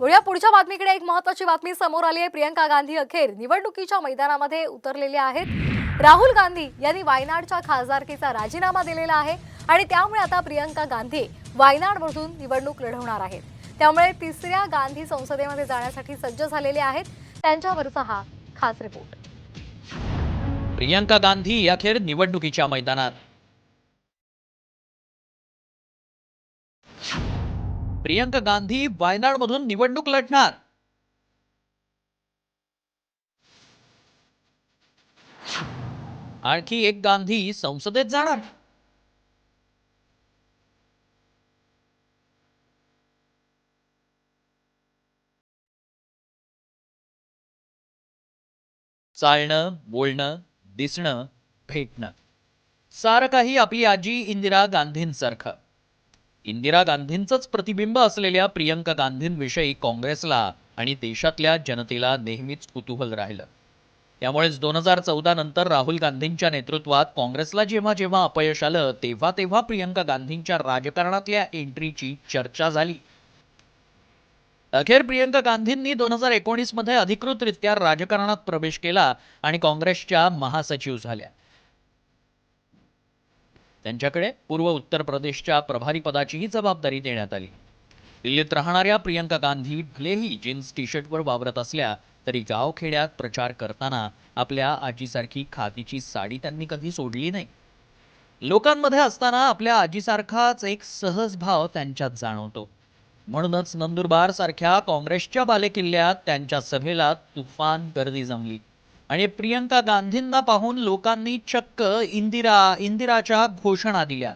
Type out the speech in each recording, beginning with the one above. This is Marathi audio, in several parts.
वळूया पुढच्या बातमीकडे एक महत्वाची बातमी समोर आली आहे. प्रियंका गांधी अखेर निवडणुकीच्या मैदानामध्ये उतरलेले आहेत. राहुल गांधी यांनी वायनाडच्या खासदारकीचा राजीनामा दिलेला आहे आणि त्यामुळे आता प्रियंका गांधी वायनाडमधून निवडणूक लढवणार आहेत. त्यामुळे तिसऱ्या गांधी संसदेमध्ये जाण्यासाठी सज्ज झालेले आहेत. त्यांच्यावरचा हा खास रिपोर्ट. प्रियंका गांधी अखेर निवडणुकीच्या मैदानात. प्रियंका गांधी वायनाडमधून निवडणूक लढणार. आणखी एक गांधी संसदेत जाणार. चालणं बोलणं दिसणं भेटणं. सारं काही आपली आजी इंदिरा गांधींसारखं. इंदिरा गांधींचंच प्रतिबिंब असलेल्या प्रियंका गांधींविषयी काँग्रेसला आणि देशातल्या जनतेला नेहमीच कुतूहल राहिलं. त्यामुळेच दोन हजार चौदा नंतर राहुल गांधींच्या नेतृत्वात काँग्रेसला जेव्हा जेव्हा अपयश आलं तेव्हा तेव्हा प्रियंका गांधींच्या राजकारणातल्या एंट्रीची चर्चा झाली. अखेर प्रियंका गांधींनी दोन हजार एकोणीसमध्ये अधिकृतरित्या राजकारणात प्रवेश केला आणि काँग्रेसच्या महासचिव झाल्या. त्यांच्याकडे पूर्व उत्तर प्रदेशच्या प्रभारी पदाचीही जबाबदारी देण्यात आली. दिल्लीत राहणाऱ्या प्रियंका गांधी भलेही जीन्स टी शर्टवर वावरत असल्या तरी गावखेड्यात प्रचार करताना आपल्या आजीसारखी खादीची साडी त्यांनी कधी सोडली नाही. लोकांमध्ये असताना आपल्या आजीसारखाच एक सहज भाव त्यांच्यात जाणवतो. म्हणूनच नंदुरबार सारख्या काँग्रेसच्या बालेकिल्ल्यात त्यांच्या सभेला तुफान गर्दी जमली. आणि प्रियंका गांधींना पाहून लोकांनी चक्क इंदिरा इंदिराच्या घोषणा दिल्या.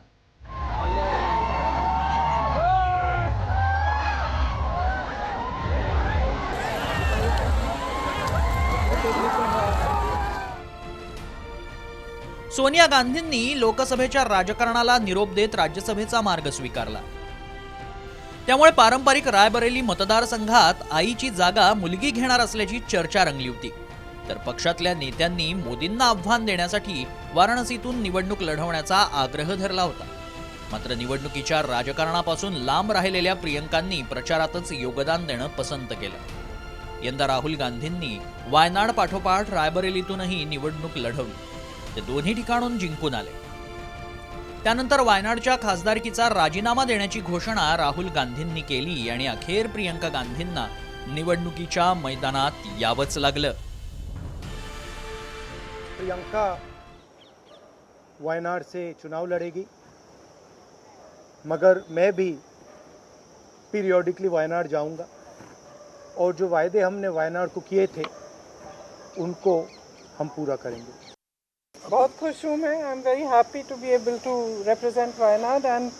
सोनिया गांधींनी लोकसभेच्या राजकारणाला निरोप देत राज्यसभेचा मार्ग स्वीकारला. त्यामुळे पारंपरिक रायबरेली मतदारसंघात आईची जागा मुलगी घेणार असल्याची चर्चा रंगली होती. तर पक्षातल्या नेत्यांनी मोदींना आव्हान देण्यासाठी वाराणसीतून निवडणूक लढवण्याचा आग्रह धरला होता. मात्र निवडणुकीच्या राजकारणापासून लांब राहिलेल्या प्रियंकांनी प्रचारातच योगदान देणं पसंत केलं. यंदा राहुल गांधींनी वायनाड पाठोपाठ रायबरेलीतूनही निवडणूक लढवली. ते दोन्ही ठिकाणून जिंकून आले. त्यानंतर वायनाडच्या खासदारकीचा राजीनामा देण्याची घोषणा राहुल गांधींनी केली आणि अखेर प्रियंका गांधींना निवडणुकीच्या मैदानात यावंच लागलं. प्रियंका वायनाड से चुनाव लड़ेगी मगर मैं भी पीरियोडिकली वायनाड जाऊँगा और जो वायदे हमने वायनाड को किए थे उनको हम पूरा करेंगे बहुत खुश हूँ मैं I am very happy to be able to represent Wayanad and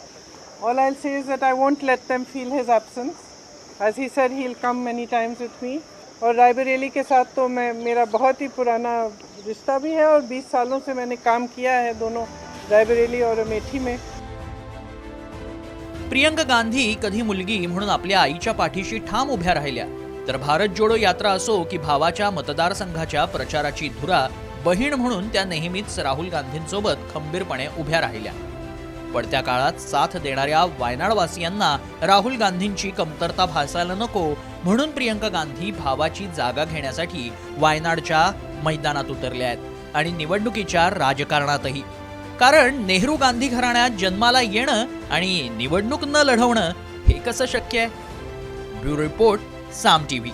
all I'll say is that I won't let them feel his absence. As he said, he'll come many times with me. और रायबरेली के साथ तो मैं मेरा बहुत ही पुराना रिश्ता भी है और 20 सालों से मैंने काम किया है दोनों रायबरेली और अमेठी में। प्रियंका गांधी कधी मुलगी म्हणून आपल्या आईच्या पाठीशी ठाम उभ्या राहिल्या. तर भारत जोडो यात्रा असो की भावाच्या मतदारसंघाच्या प्रचाराची धुरा बहीण म्हणून त्या नेहमीच राहुल गांधींसोबत खंबीरपणे उभ्या राहिल्या. पण त्या काळात साथ देणाऱ्या वायनाडवासियांना राहुल गांधींची कमतरता भासायला नको म्हणून प्रियंका गांधी भावाची जागा घेण्यासाठी वायनाडच्या मैदानात उतरल्या आहेत आणि निवडणुकीच्या राजकारणातही. कारण नेहरू गांधी घराण्यात जन्माला येणं आणि निवडणूक न लढवणं हे कसं शक्य आहे? Bureau report Saam TV.